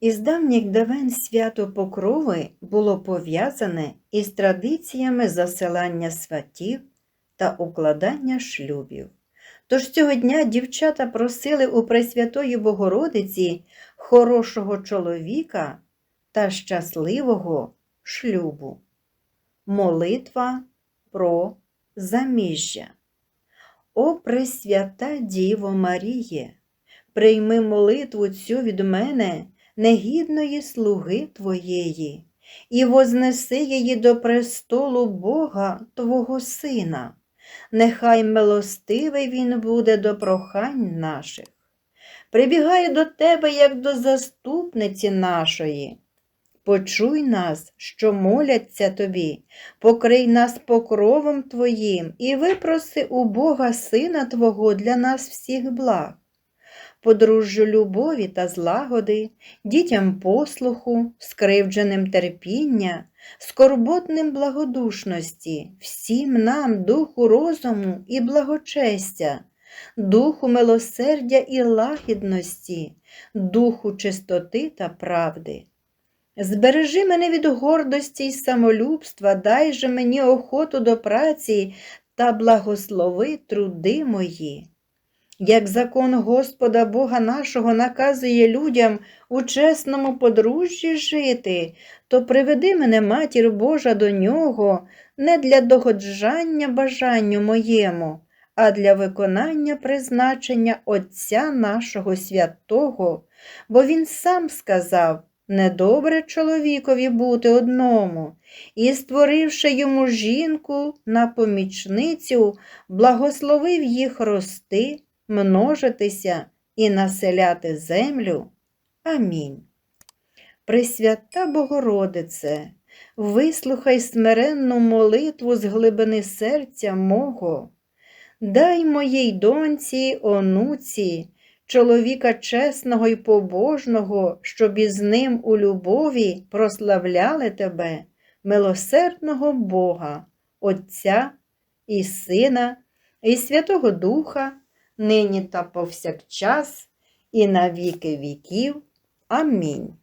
Із давніх давен свято Покрови було пов'язане із традиціями засилання сватів та укладання шлюбів. Тож цього дня дівчата просили у Пресвятої Богородиці хорошого чоловіка та щасливого шлюбу. Молитва про заміжжя. О Пресвята Діво Маріє, прийми молитву цю від мене, негідної слуги Твоєї, і вознеси її до престолу Бога Твого Сина. Нехай милостивий Він буде до прохань наших. Прибігаю до Тебе, як до заступниці нашої. Почуй нас, що моляться тобі, покрий нас покровом Твоїм і випроси у Бога Сина Твого для нас всіх благ, подружжю любові та злагоди, дітям послуху, скривдженим терпіння, скорботним благодушності, всім нам духу розуму і благочестя, духу милосердя і лагідності, духу чистоти та правди. Збережи мене від гордості й самолюбства, дай же мені охоту до праці та благослови труди мої. Як закон Господа Бога нашого наказує людям у чесному подружжі жити, то приведи мене, матір Божа, до нього не для догоджання бажанню моєму, а для виконання призначення Отця нашого святого, бо Він сам сказав недобре чоловікові бути одному, і, створивши йому жінку на помічницю, благословив їх рости, множитися і населяти землю. Амінь. Пресвята Богородице, вислухай смиренну молитву з глибини серця мого, дай моїй доньці, онуці, чоловіка чесного й побожного, щоб із ним у любові прославляли тебе, милосердного Бога, Отця і Сина, і Святого Духа, нині та повсякчас, і на віки віків. Амінь.